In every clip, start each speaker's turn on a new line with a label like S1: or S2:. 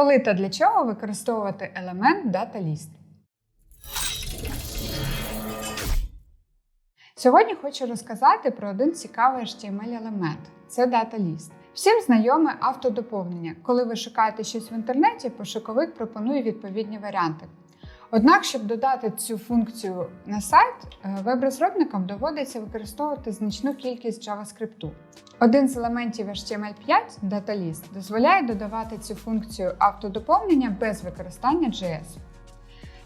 S1: Коли та для чого використовувати елемент DataList? Сьогодні хочу розказати про один цікавий HTML-елемент це DataList. Всім знайоме автодоповнення. Коли ви шукаєте щось в інтернеті, пошуковик пропонує відповідні варіанти. Однак, щоб додати цю функцію на сайт, е, веб-розробникам доводиться використовувати значну кількість JavaScript. Один з елементів HTML5 DataList дозволяє додавати цю функцію автодоповнення без використання JS.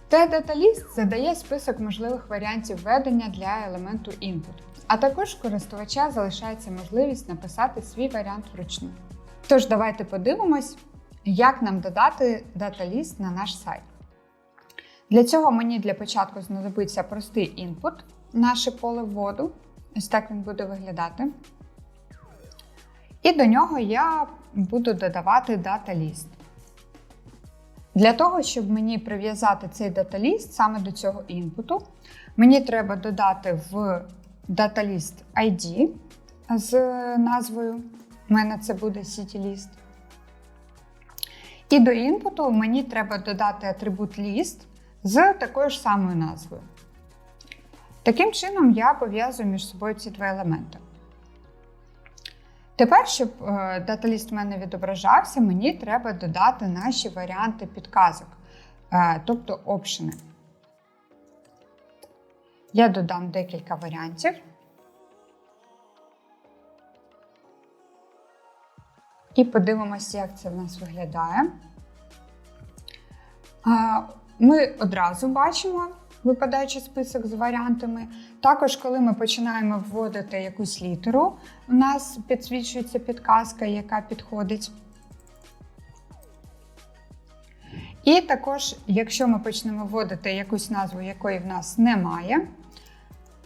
S1: Та DataList задає список можливих варіантів введення для елементу input, а також користувача залишається можливість написати свій варіант вручну. Тож давайте подивимось, як нам додати DataList на наш сайт. Для цього мені для початку знадобиться простий input, наше поле вводу. Ось так він буде виглядати. І до нього я буду додавати DataList. Для того, щоб мені прив'язати цей DataList саме до цього інпуту, мені треба додати в DataList ID з назвою. У мене це буде CityList. І до інпуту мені треба додати атрибут list з такою ж самою назвою. Таким чином, я пов'язую між собою ці два елементи. Тепер, щоб е, даталіст в мене відображався, мені треба додати наші варіанти підказок, е, тобто опшени. Я додам декілька варіантів. І подивимося, як це в нас виглядає. Ми одразу бачимо випадаючий список з варіантами. Також, коли ми починаємо вводити якусь літеру, у нас підсвічується підказка, яка підходить. І також, якщо ми почнемо вводити якусь назву, якої в нас немає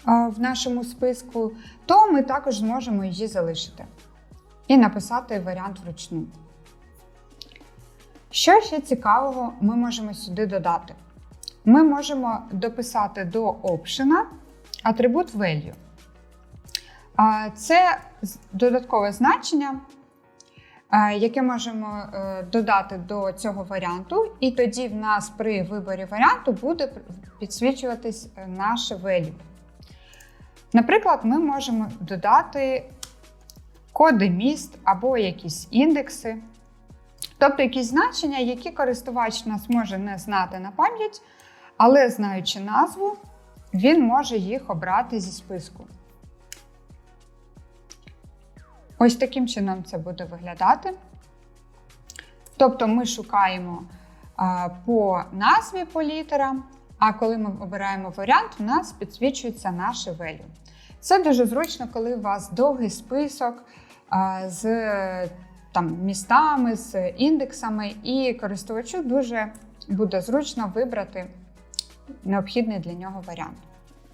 S1: в нашому списку, то ми також зможемо її залишити і написати варіант вручну. Що ще цікавого ми можемо сюди додати? Ми можемо дописати до option атрибут value. Це додаткове значення, яке можемо е, додати до цього варіанту, і тоді в нас при виборі варіанту буде підсвічуватись е, наше value. Наприклад, ми можемо додати коди міст або якісь індекси. Тобто якісь значення, які користувач нас може не знати на пам'ять, але знаючи назву, він може їх обрати зі списку. Ось таким чином це буде виглядати. Тобто ми шукаємо по назві по літерам, а коли ми обираємо варіант, у нас підсвічується наше value. Це дуже зручно, коли у вас довгий список з там, містами, з індексами, і користувачу дуже буде зручно вибрати необхідний для нього варіант.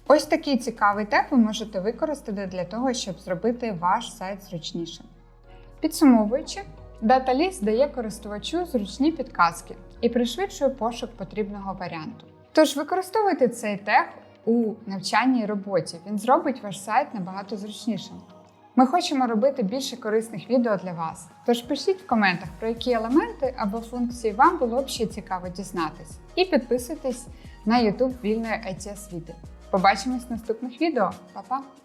S1: Ось такий цікавий тег ви можете використати для того, щоб зробити ваш сайт зручнішим. Підсумовуючи, DataList дає користувачу зручні підказки і пришвидшує пошук потрібного варіанту. Тож використовуйте цей тег у навчальній роботі. Він зробить ваш сайт набагато зручнішим. Ми хочемо робити більше корисних відео для вас. Тож пишіть в коментах, про які елементи або функції вам було б ще цікаво дізнатись. І підписуйтесь на YouTube вільної IT освіти. Побачимось в наступних відео. Па-па!